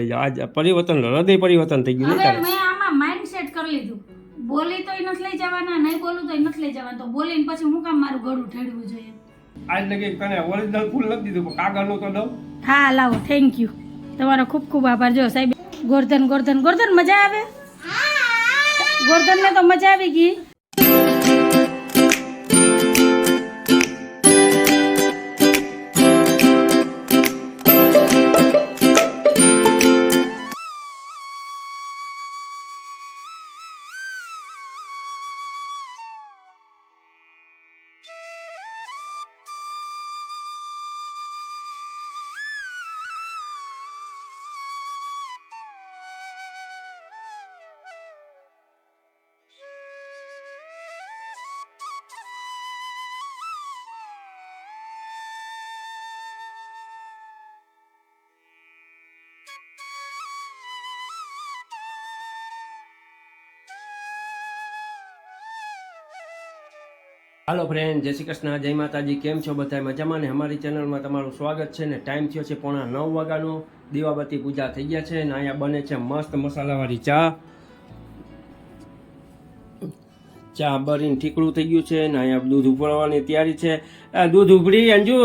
આજ પરિવર્તન હૃદય પરિવર્તન થઈ ગયું હવે મેં આમાં માઇન્ડસેટ કરી લીધું. બોલી તોય નથી લઈ જવાના નહીં બોલું તોય નથી લઈ જવાના. તો બોલીને પછી હું કામ મારું ગળું ઠેડવું જોઈએ? આજ લગી તને ઓરિજિનલ ફૂલ લખી દીધું કાગળનું તો દઉં. હા લાવો થેન્ક યુ તમારો ખૂબ ખૂબ આભાર. જો સાહેબ ગોરધન ગોરધન ગોરધન મજા આવે? ગોરધન ને તો મજા આવી ગઈ. હાલો ફ્રેન્ડ જય શ્રી કૃષ્ણ જય માતાજી કેમ છો બધા મજામાં ને? અમારી ચેનલમાં તમારું સ્વાગત છે ને ટાઈમ થયો છે પોણા નવ વાગ્યાનો. દીવાબત્તી પૂજા થઈ ગયા છે ને અહીંયા બને છે મસ્ત મસાલાવાળી ચા. ચા બરીને ઠીકડું થઈ ગયું છે ને અહીંયા દૂધ ઉભરવાની તૈયારી છે. આ દૂધ ઉભરી અંજુ?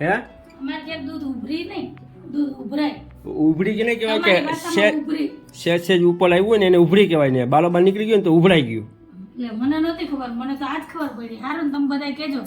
હે? અમારે દૂધ ઉભરી નહીં દૂધ ઉભરાય. ઉભરી કે નહીં કહેવાય કે સેજ સેજ ઉપર આવ્યું ને એને ઉભરી કહેવાય ને. બારોબાર નીકળી ગયું ને તો ઉભરાઈ ગયું. એટલે મને નહોતી ખબર, મને તો આજ ખબર પડી. હારું તમે બધા કહેજો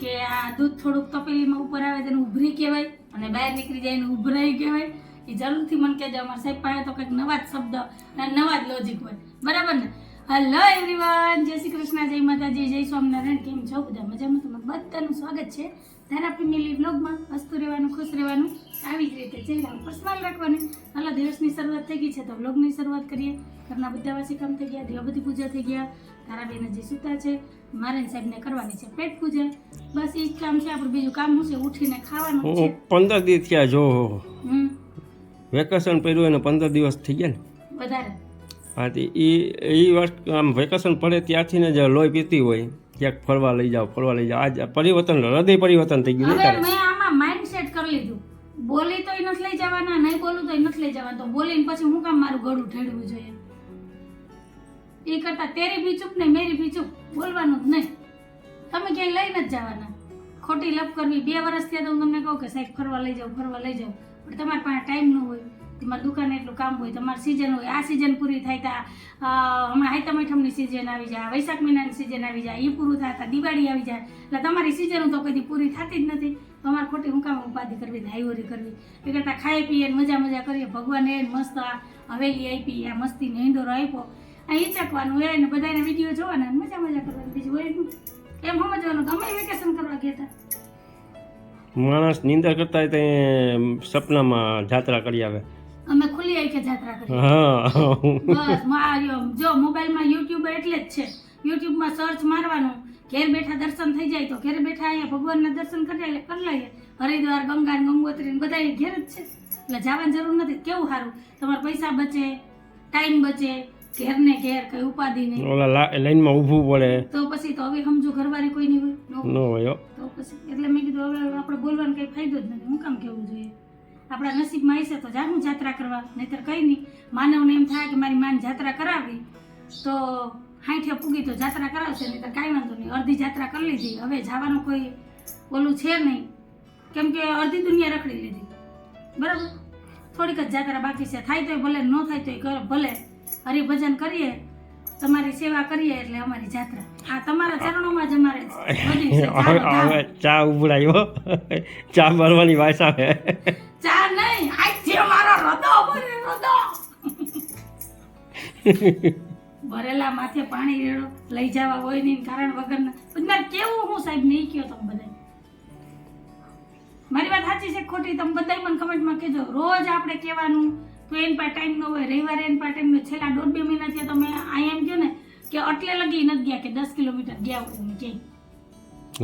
કે આ દૂધ થોડુંક તપેલીમાં ઉપર આવે તેને ઉભરી કહેવાય અને બહાર નીકળી જાય એને ઉભરાઈ કહેવાય. એ જરૂરથી મને કહેજો. અમારા સાહેબ પાસે તો કંઈક નવા જ શબ્દ અને નવા જ લોજિક હોય. બરાબર ને? હલો એવરીવન જય શ્રી કૃષ્ણ. જય માતાજી. જય સ્વામિનારાયણ. કેમ છો? બધા મજામાં? તમારું બધાનું સ્વાગત છે. તારા ફેમિલી બ્લોગમાં હસતું રહેવાનું ખુશ રહેવાનું. આવી જ રીતે ચહેરા ઉપર સ્માઈલ રાખવાની. હાલો દિવસની શરૂઆત થઈ ગઈ છે તો બ્લોગની શરૂઆત કરીએ. ઘરના બધા વાસી કામ થઈ ગયા દેવબતી પૂજા થઈ ગયા. તારાબેન હજી સૂતા છે મારે સાહેબને કરવાની છે પેટ પૂજા. બસ એ જ કામ છે આપણું બીજું કામ શું છે? ઉઠીને ખાવાનું છે. પંદર દિવસ થયા જો વેકેશન પડ્યું એને પંદર દિવસ થઈ ગયા ને. વધારે. હા તે એ એ વસ્તુ આમ વેકેશન પડે ત્યારથી ને જ લોહી પીતી હોય ક્યાંક ફરવા લઈ જાઓ ફરવા લઈ જાઓ. આજ પરિવર્તન હૃદય પરિવર્તન થઈ ગયું હવે મેં આમાં માઇન્ડ સેટ કરી લીધું. બોલી તોય નથી લઈ જવાના નહીં બોલું તોય નથી લઈ જવાના. તો બોલીને પછી હું કામ મારું ગળું ઠેડવું જોઈએ? એ કરતા તેરી બી ચૂપ ને મેરી બી ચૂપ. બોલવાનું જ નહીં. તમે ક્યાંય લઈને જ જવાના. ખોટી લપ કરવી બે વર્ષ થયા તો હું તમને કહું કે સાહેબ ફરવા લઈ જાઉં ફરવા લઈ જાઉં પણ તમારી પાસે ટાઈમ ન હોય. તમારી દુકાને એટલું કામ હોય, તમારી સિઝન હોય, આ સિઝન પૂરી થાય તા હમણાં હાઈતમઠમની સિઝન આવી જાય, વૈશાખ મહિનાની સિઝન આવી જાય એ પૂરું થાય તા, દિવાળી આવી જાય. એટલે તમારી સિઝન તો કદી પૂરી થતી જ નથી. તમારે ખોટી હું કામ ઉપાધિ કરવી હાઈવરી કરવી. એ કરતાં ખાઈ પીએ મજા મજા કરીએ, ભગવાને મસ્ત આ હવેલી આપી, આ મસ્તીને ઈંડોરો આપ્યો. આ હિંચકવાનું એ ને બધાને વીડિયો જોવાના મજા મજા કરવાની, બીજું હોય? એમ સમજવાનું તમે વેકેશન કરવા ગયા માણસ નિંદર કરતા હોય સપનામાં જાત્રા કરી આવે. અમે આખે જાત્રા કરી. હા. બસ માર્યો જો મોબાઈલમાં યુટ્યુબ એટલે જ છે. યુટ્યુબમાં સર્ચ મારવાનું ઘેર બેઠા દર્શન થઈ જાય તો ઘેર બેઠા અહીંયા ભગવાનના દર્શન કરી લઈએ કરી લઈએ. હરિદ્વાર ગંગા ને ગંગોત્રી ને બધા ઘેર જ છે. એટલે જવાની જરૂર નથી. કેવું સારું? તમારા પૈસા બચે ટાઈમ બચે ઘેર ને ઘેર કઈ ઉપાધિ નહીં. ઓલા લા- લાઈનમાં ઊભું પડે. તો પછી તો હવે સમજો ઘરવાળી કોઈ નહીં હોય. ન ન હોય તો પછી એટલે મેં કીધું હવે આપણે બોલવાનો કઈ ફાયદો જ નથી. હું કામ કેવું જોઈએ? આપણા નસીબમાં હશે તો જાણું જાત્રા કરવા. નહીતર કંઈ નહીં. માનવને એમ થાય કે મારી માન જાત્રા કરાવી તો હાંઠે પૂગી તો જાત્રા કરાવશે નહીતર કાંઈ વાંધો નહીં. અડધી જાત્રા કરી લીધી. હવે જવાનું કોઈ ઓલું છે નહીં. કેમ કે અડધી દુનિયા રખડી લીધી. બરાબર? થોડીક જ જાત્રા બાકી છે. થાય તોય ભલે ન થાય તોય ભલે. હરિભજન કરીએ તમારી સેવા કરીએ એટલે અમારી જાત્રા. આ તમારા ચરણોમાં જ અમારે ચા ઉભરાયો ચા ભરવાની વાસ આવે. ચા નહીં આજથી અમારો રદો ભરે ભરેલા માથે પાણી રેડો, લઈ જવા હોય નહીં કારણ વગરના. પણ કેવું હું સાહેબ નહીં કયો તમે બધા મારી વાત સાચી છે ખોટી? તમે બધા મને કમેન્ટમાં કહેજો. રોજ આપણે કહેવાનું, તો એન પાસે ટાઈમ ન હોય, રવિવારે એન પાસે ટાઈમ છેલ્લા દોઢ બે મહિના છે તમે અહીંયા એમ કહો ને, કે અટલે લગી નથી ગયા, કે દસ કિલોમીટર ગયા હોય એમ કે.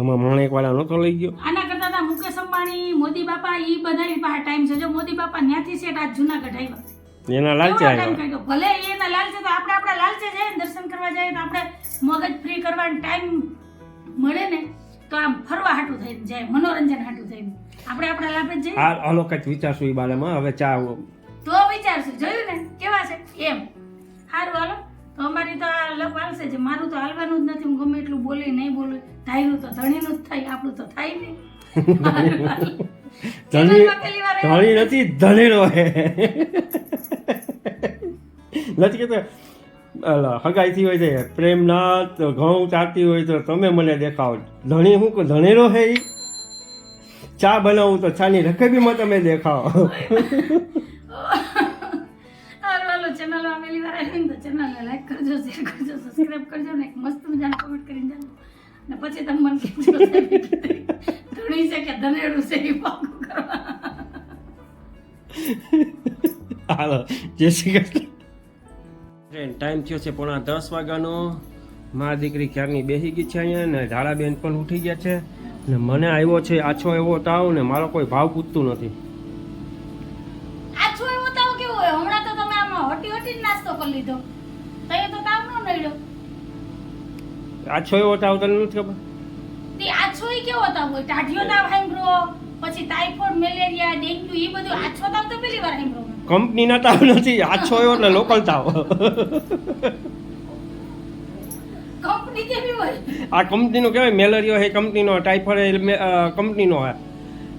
આમાં માણેક વાળા નતો લઈ ગયો. આના કરતા તા મુકેશ અંબાણી મોદી બાપા ઈ બધા પાસે ટાઈમ છે. જો મોદી બાપા ન્યાથી છે આજ જુનાગઢ આવ્યા. એના લાલચે આવ્યા. ભલે એના લાલચે તો આપણે આપણા લાલચે જઈએ ને દર્શન કરવા જઈએ તો આપણે મગજ ફ્રી કરવાનો ટાઈમ મળે ને તો આમ ફરવા હાટું થઈ જાય મનોરંજન હાટું થઈ આપણે આપણા લાભે જઈએ. આ હાલો વિચારશું ઈ બારેમાં હવે ચા તો વિચારશું. જોયું ને? કેવા છે? એમ. સારું હાલો. તો અમારી તો આ આવશે છે મારું તો હાલવાનું જ નથી. હું ગમે એટલું બોલી નહીં બોલું. ધાર્યું તો ધણીનું જ થાય આપણું તો થાય નહીં. ધણી નથી ધણીનો હે. નથી કહેતો હગાઈથી હોય છે પ્રેમનાથ ઘઉં ચાતી હોય તો તમે મને દેખાવ. ધણી હું ધણીનો હે ઈ? ચા બનાવું તો ચાની રકબીમાં તમે દેખાવ. હારું હાલો ચેનલમાં વાર આવી તો ચેનલને લાઈક કરજો શેર કરજો સબસ્ક્રાઇબ કરજો ને એક મસ્ત મજાનું કમેન્ટ કરીને ને પછી તમે મને કહેજો ધણી છે કે ધનેડું છે એ પાકું કરવા. હાલો જય શ્રી કૃષ્ણ. ટાઈમ થયો છે પોણા દસ વાગ્યાનો. મારી દીકરી ક્યારની બેસી ગઈ છે અહીંયા ને ઝાડા બેન પણ ઉઠી ગયા છે. ને મને આવ્યો છે આછો એવો તાવ ને મારો કોઈ ભાવ પૂછતું નથી. આછો એવો તાવ તને નથી ખબર? તે આછો એ કેવો તાવ હોય? ટાઢિયો ના સાંભળો પછી ટાઇફોઇડ મેલેરિયા ડેન્ગ્યુ એ બધું આછો તાવ તો પહેલી વાર સાંભળો કંપની ના તાવ નથી આછો એવો એટલે લોકલ તાવ. કંપની કેવી હોય? આ કંપનીનો કહેવાય મેલેરિયો હે કંપનીનો ટાઇફોઇડ કંપનીનો હે.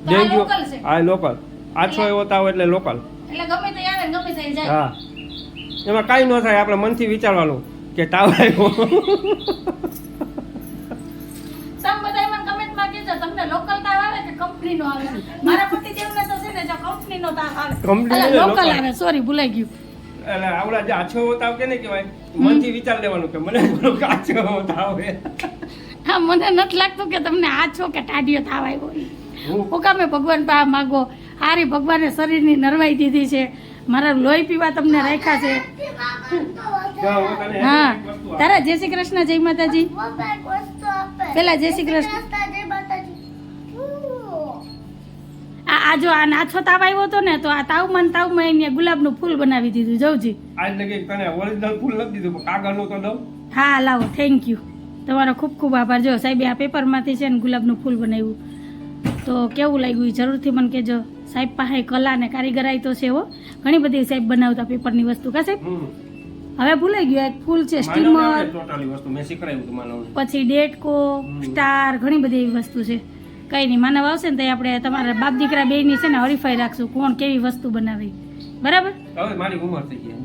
ડેન્ગ્યુ આ આ લોકલ આછો એવો તાવ એટલે લોકલ. એટલે ગમે તે આવે ગમે તે જાય. હા. એમાં કાંઈ ન થાય આપણે મનથી વિચારવાનું કે તાવ આવ્યો. કંપનીનો આવે મારા પતિદેવને તો છે ને જો કંપનીનો તાવ આવે. કંપની લોકલ આવે. સોરી ભૂલાઈ ગયું. એટલે આવડા જે આછો તાવ કે ને કહેવાય? મનથી વિચાર લેવાનું કે મને થોડો આછો તાવ હે હા મને નથી લાગતું કે તમને આ છો કે ટાઢિયો તાવ આવ્યો. ઓકામે ભગવાન પા માગો. હારી ભગવાને શરીરની નરવાઈ દીધી છે. મારા લોહી પીવા તમને રાખ્યા છે. હું. તારા જય શ્રી કૃષ્ણ જય માતાજી. પેલા જય શ્રી કૃષ્ણ. આ જો આ નાછો તાવ આવ્યો હતો ને તો આ તાવમાં ને તાવમાં એને ગુલાબનું ફૂલ બનાવી દીધું. જવજી આજ લગી તને ઓરિજિનલ ફૂલ નથી દીધું કાગળનું તો દઉં. હા લાવો. થેન્ક યુ તમારો ખૂબ ખૂબ આભાર. જો સાહેબ આ પેપરમાંથી છે ને ગુલાબનું ફૂલ બનાવ્યું. તો કેવું લાગ્યું? જરૂરથી મને કહેજો. સાહેબ પાસે કલા ને કારીગરાઈ તો છે હો. ઘણી બધી સાહેબ બનાવતા પેપરની વસ્તુ કા સાહેબ? હવે ભૂલાઈ ગયું. એક ફૂલ છે સ્ટીમર. પછી ડેટકો સ્ટાર ઘણી બધી એવી વસ્તુ છે. કઈ નહીં માનવ આવશે ને તો આપણે તમારા બાપ દીકરા બેયની છે ને હરીફાઈ રાખશું કોણ કેવી વસ્તુ બનાવી. બરાબર? હવે મારી ઉંમર થઈ ગઈ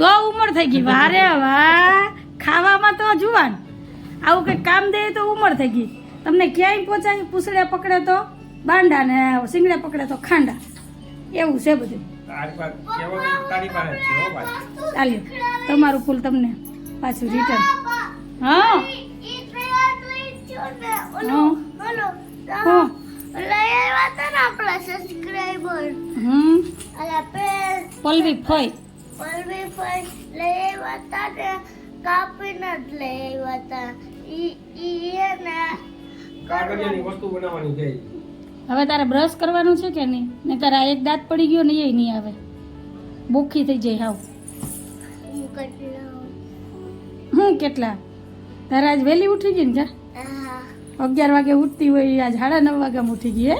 તો ઉંમર થઈ ગઈ વારે વાહ ખાવામાં તો જુવાન. આવું કંઈક કામ દે તો ઉંમર થઈ ગઈ. તમને ક્યાંય પહોંચાય પૂછડે પકડે તો બાંડા ને સિંગડે પકડે તો ખાંડા. એવું છે બધું. ચાલ્યા. તમારું ફૂલ તમને પાછું રિટર્ન જ છે હો ભાઈ ચાલ્યો તમારું ફૂલ તમને પાછું રિટર્ન હા હા ઈ પલવી ને કાગળિયાની વસ્તુ બનાવવાની છે. હવે તારે બ્રશ કરવાનું છે કે નહીં? ને તારા એક દાંત પડી ગયો ને એ નહીં આવે. બોખી થઈ જાય હાવ. હું કેટલા? તારા આજ વહેલી ઉઠી ગઈ ને જા. અગિયાર વાગે ઉઠતી હોય આ સાડા નવ વાગે ઉઠી ગઈ હે.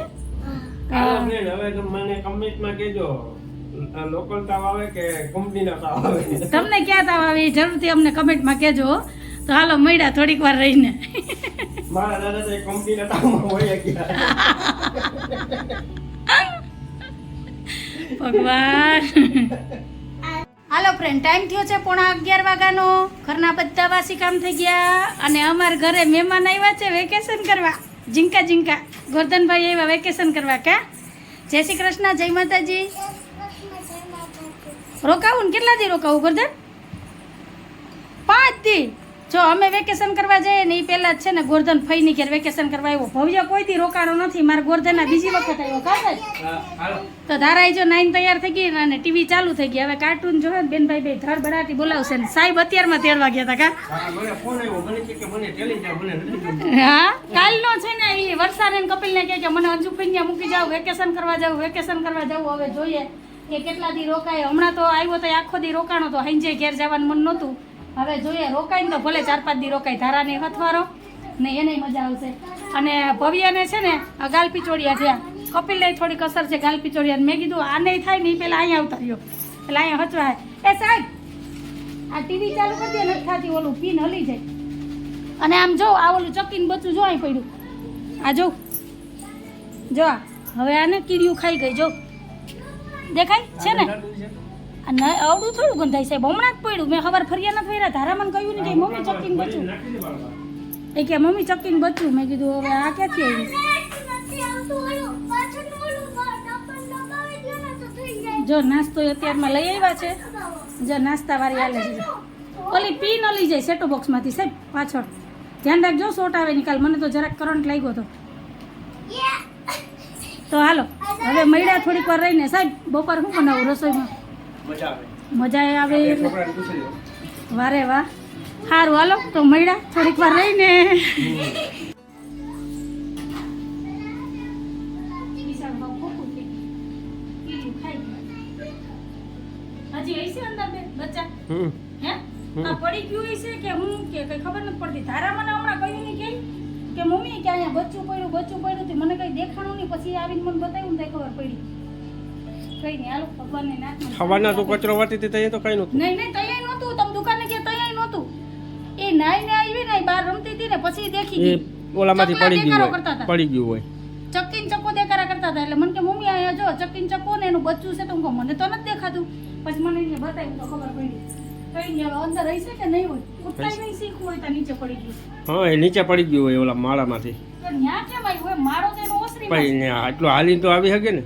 હવે મને કમેન્ટમાં કહેજો. લોકલ તાવ આવે કે કંપનીના તાવ આવે? તમને ક્યાં તાવ આવે એ જરૂરથી અમને કમેન્ટમાં કહેજો. હો. તો હાલો મળ્યા થોડીક વાર રહીને. મારા દાદા તો કંપનીના તાવમાં હોય ગયા ભગવાન. હાલો ફ્રેન્ડ ટાઈમ થયો છે પોણા અગિયાર વાગ્યાનો. ઘરના બધા વાસી કામ થઈ ગયા અને અમારા ઘરે મહેમાન આવ્યા છે વેકેશન કરવા. ઝીંકા ઝીંકા. ગોરધનભાઈ આવ્યા વેકેશન કરવા ક્યાં જય શ્રી કૃષ્ણ, જય માતાજી. રોકાવું ને? કેટલા દી રોકાવું ગોરધન? પાંચ દી જો અમે વેકેશન કરવા જઈએ ને એ પહેલાં જ છે ને ગોરધન ફઈની ઘેર વેકેશન કરવા આવ્યો. ભવ્ય કોઈ દી રોકાણો નથી. મારા ગોર્ધનના બીજી વખત આવ્યો. કાકા તો ધારાઈ જો નાઈન તૈયાર થઈ ગઈ અને ટીવી ચાલુ થઈ ગઈ. હવે કાર્ટૂન જોવે ને બેનભાઈ બે ધર બડાટી બોલાવશે ને. સાહેબ અત્યારમાં તેડવા ગયા હતા કા? હા, કાલનો છે ને એ વરસાદ ને કપિલને કહે કે મને હજુ પૈયા મૂકી જાવ વેકેશન કરવા જાવ વેકેશન કરવા જાવ હવે જોઈએ કે કેટલા દી રોકાય. હમણાં તો આવ્યો તો આખો દી રોકાણો તો હાંજે ઘેર જવાનું મન નહોતું. હવે જોઈએ રોકાય ને તો ભલે ચાર પાંચ દી રોકાય ધારાને હથવારો ને એને મજા આવશે. અને ભવ્યને છે ને ગાલ પિચોડિયા થયા કપિલને થોડીક અસર છે ગાલ પિચોડિયા મેં કીધું આ નહીં થાય ને પેલા અહીંયા આવતા રહ્યો. એટલે અહીંયા હચવાય. એ સાહેબ, આ ટીવી ચાલુ કરી દે, નથી થતી, ઓલું પીન હલી જાય. અને આમ જો, આ ઓલું ચકીને બચ્ચું જો અહીં પડ્યું. આ જો. જો. હવે આને કીડીયું ખાઈ ગઈ, જો. દેખાય? છે ને? ન અવડું થોડું ગંધાય સાહેબ. હમણાં જ પડ્યું. મેં ખબર ફરિયા નથી ફર્યા ધારામાં કહ્યું ને કે મમ્મી ચક્કીને બચ્યું એ કે મમ્મી ચક્કીને બચ્યું મેં કીધું હવે આ ક્યાંથી આવ્યું જો નાસ્તો અત્યારમાં લઈ આવ્યા છે. જો નાસ્તા વાળી હાલે છે. ઓલી પી ન લઈ જાય સેટો બોક્સમાંથી સાહેબ પાછળ. ધ્યાન રાખજો શોટ આવે નિકાલ મને તો જરાક કરંટ લાગ્યો હતો તો હાલો. હવે મૈડા થોડીક વાર રહીને. સાહેબ બપોર શું બનાવું રસોઈમાં? મજા આવે. વારે વાહ. સારું હાલો. તો મળ્યા થોડીક વાર રહીને. હજી અંદર બે બચ્ચા? હમ. હે? આ પડી ગયું છે કે હું કે કઈ ખબર નથી પડતી. તારા મને હમણાં કહ્યું નહીં કે? કે મમ્મી કે અહીંયા બચ્ચું પડ્યું બચ્ચું પડ્યું તે મને કઈ દેખાણું નહીં. પછી આવીને મને બતાવ્યું ને ખબર પડી. કઈ નહીં હાલો ભગવાનને નાખમાં ખવાના તો કચરો વાટી હતી ત્યાં તો કઈ નહોતું. નહીં નહીં તૈયાર નહોતું તમે દુકાને ગયા તૈયાર નહોતું. એ નાઈ ને આવી ને બહાર રમતી હતી ને પછી દેખી ગઈ. ઓલામાંથી પડી ગયું હોય. પડી ગયું હોય. ચક્કીન ચક્કો દેખાડા કરતા હતા એટલે મને કે મમ્મી અહીંયા જો ચક્કીન ચક્કો ને એનું બચ્ચું છે. તો હું મને તો નથી દેખાતું. પછી મને એને બતાવ્યું તો ખબર પડી. કઈ નહીં કે નહીં હોય? ઉઠાઈ નહીં શીખવું હોય તો નીચે પડી ગયું. હા એ નીચે પડી ગયું હોય ઓલા માળામાંથી. તો ન્યા કેમ આવ્યું? મારો તો ઓસરી પછી આટલું હાલીને તો આવી શકે ને.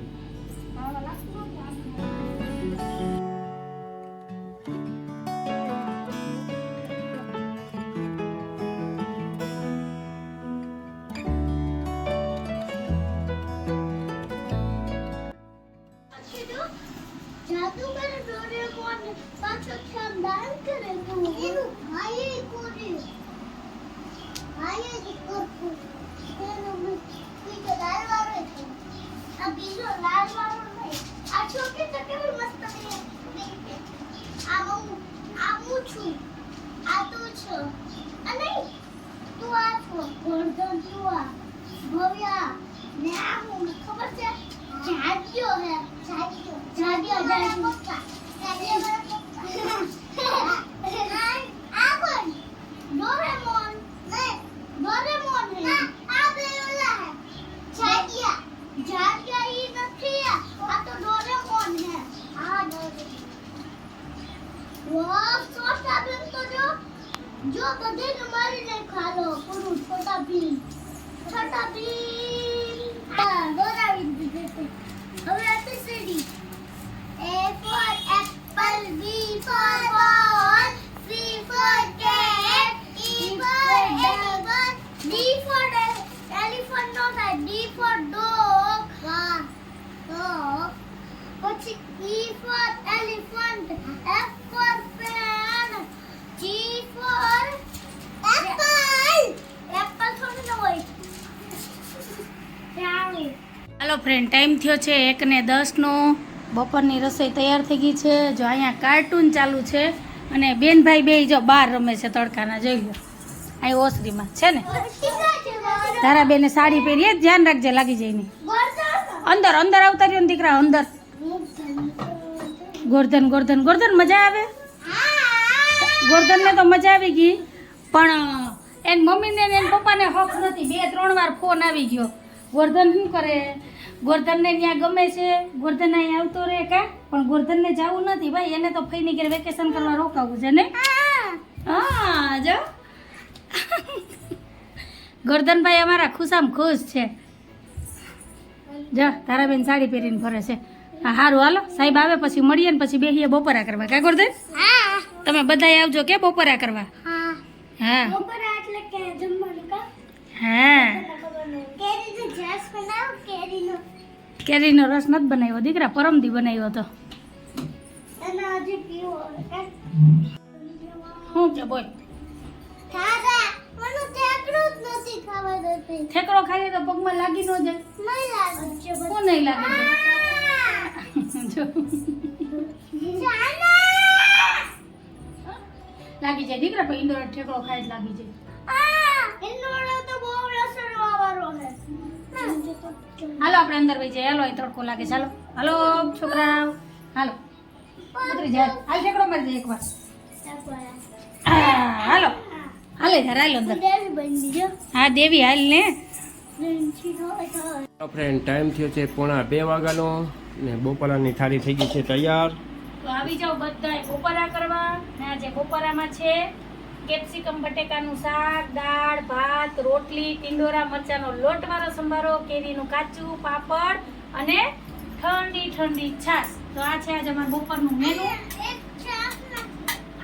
હાલો ફ્રેન્ડ ટાઈમ થયો છે એક ને દસનો. બપોરની રસોઈ તૈયાર થઈ ગઈ છે. જો અહીંયા કાર્ટૂન ચાલુ છે અને બેનભાઈ બે જો બહાર રમે છે તડકાના, જોઈ લો. અહીં ઓસરીમાં છે ને? તારા બેને સાડી પહેરીએ ધ્યાન રાખજે, લાગી જાય નહીં. અંદર અંદર આવતા રહ્યો ને દીકરા, અંદર. ગોરધન ગોરધન ગોરધન, મજા આવે? ગોરધનને તો મજા આવી ગઈ, પણ, એન મમ્મીને એન પપ્પાને હક નથી. બે, ત્રણ વાર ફોન આવી ગયો. ગોરધન શું કરે? ગોરધનને ત્યાં ગમે છે. ગોરધન અહીં આવતો રહે કા? પણ ગોરધનને જવું નથી ભાઈ એને તો ફઈની ઘેર વેકેશન કરવા રોકાવું છે ને? હા જો. ગોરધનભાઈ અમારા ખુશામ ખુશ છે. જો તારા બેન સાડી પહેરીને ફરે છે. હા સારું હાલો. સાહેબ આવે પછી મળીએ ને પછી બેસીએ બપોરા કરવા. કા ગોરધન? હા. તમે બધાય આવજો કે બપોરા કરવા? હા. હા. હા. કેરીનો રસ નથી બનાવ્યો. દીકરા પરમદી બનાવ્યો હતો. શું કે તો પગમાં લાગી ન જાય. નહીં લાગે? લાગે જાય. દીકરા પણ ઇન્દોર ઠેકડો ખાય લાગી જાય. હાલો આપણે અંદર ભાઈ જઈએ. હાલો અહીં તડકો લાગે ચાલો હાલો. છોકરા હાલો. ઉતરી જાય. હાલ ઠેકડો મારી જાય એકવાર. હાલો. હાલે ધાર હાલો અંદર. હા દેવી હાલ ને. ફ્રેન્ડ ટાઈમ થયો છે પોણા બે વાગ્યાનો ને બપોરાની થાળી થઈ ગઈ છે તૈયાર. તો આવી જાઓ બધાય બપોરા કરવા. ને આજે બપોરામાં છે કેપ્સિકમ બટેકાનું શાક દાળ ભાત રોટલી ટિંડોરા મરચાનો લોટવાળો સંભારો કેરીનું કાચું પાપડ અને ઠંડી ઠંડી છાશ. તો આ છે આજે અમારું બપોરનું મેનુ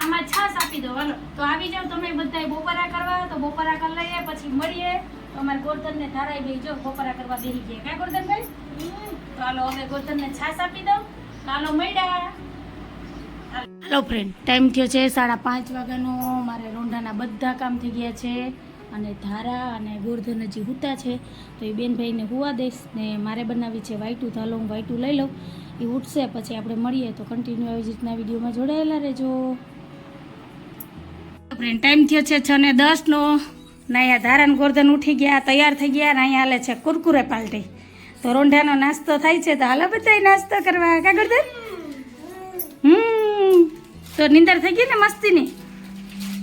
આમાં છાશ આપી દો હાલો. તો આવી જાઓ તમે બધાય બપોરા કરવા તો બપોરા કરી લઈએ પછી મળીએ. તો અમારે ગોરધનને ધારાઈ ગઈ જો બપોરા કરવા બેસી ગયા. કાંઈ ગોરધનભાઈ? તો હાલો હવે ગોરધનને છાશ આપી દઉં. તો હાલો મળ્યા. હેલો ફ્રેન્ડ ટાઈમ થયો છે સાડા પાંચ વાગ્યાનો. મારે રોંઢાના બધા કામ થઈ ગયા છે અને ધારા અને ગોરધન હજી હુતા છે. તો એ બેનભાઈને હુવા દઈશ ને મારે બનાવી છે વાઈટું તો હું વાઇટું લઈ લઉં. એ ઉઠશે, પછી આપણે મળીએ. તો કન્ટિન્યુ આવી રીતના વિડીયોમાં જોડાયેલા રહેજો. ફ્રેન્ડ ટાઈમ થયો છે છ ને દસનો. ને અહીંયા ધારાન ગોરધન ઉઠી ગયા, તૈયાર થઈ ગયા ને અહીંયા હાલે છે કુરકુરે પાલટી. તો રોંઢાનો નાસ્તો થાય છે. તો હાલો બધા નાસ્તો કરવા. કાગળ હમ. તો નિંદર થઈ ગઈ ને મસ્તીની?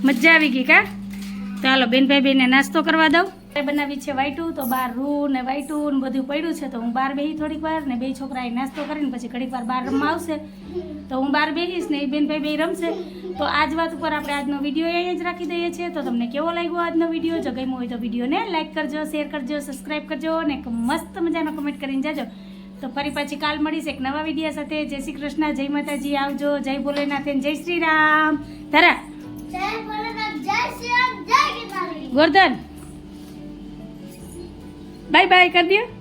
મજા આવી ગઈ કા? ચાલો બેનભાઈ બેને નાસ્તો કરવા દઉં. બનાવી છે વાઈટું તો બાર રૂ ને વાઈટું ને બધું પડ્યું છે, તો હું બાર બેહી થોડીક વાર ને બે છોકરાએ નાસ્તો કરીને પછી ઘડીક વાર બહાર રમવા આવશે. તો હું બહાર બેહીશ ને એ બેનભાઈ બે રમશે. તો આજ વાત ઉપર આપણે આજનો વીડિયો અહીંયા જ રાખી દઈએ છીએ. તો તમને કેવો લાગ્યો આજનો વીડિયો? જો ગમ્યો હોય તો વિડીયોને લાઇક કરજો, શેર કરજો, સબસ્ક્રાઈબ કરજો અને મસ્ત મજાનો કમેન્ટ કરીને જાજો. તો ફરી પાછી કાલ મળીશ એક નવા વીડિયો સાથે. જય શ્રી કૃષ્ણ જય માતાજી આવજો. જય ભોલેનાથ જય શ્રી રામ ધરા ગોરધન. બાય બાય કરી દો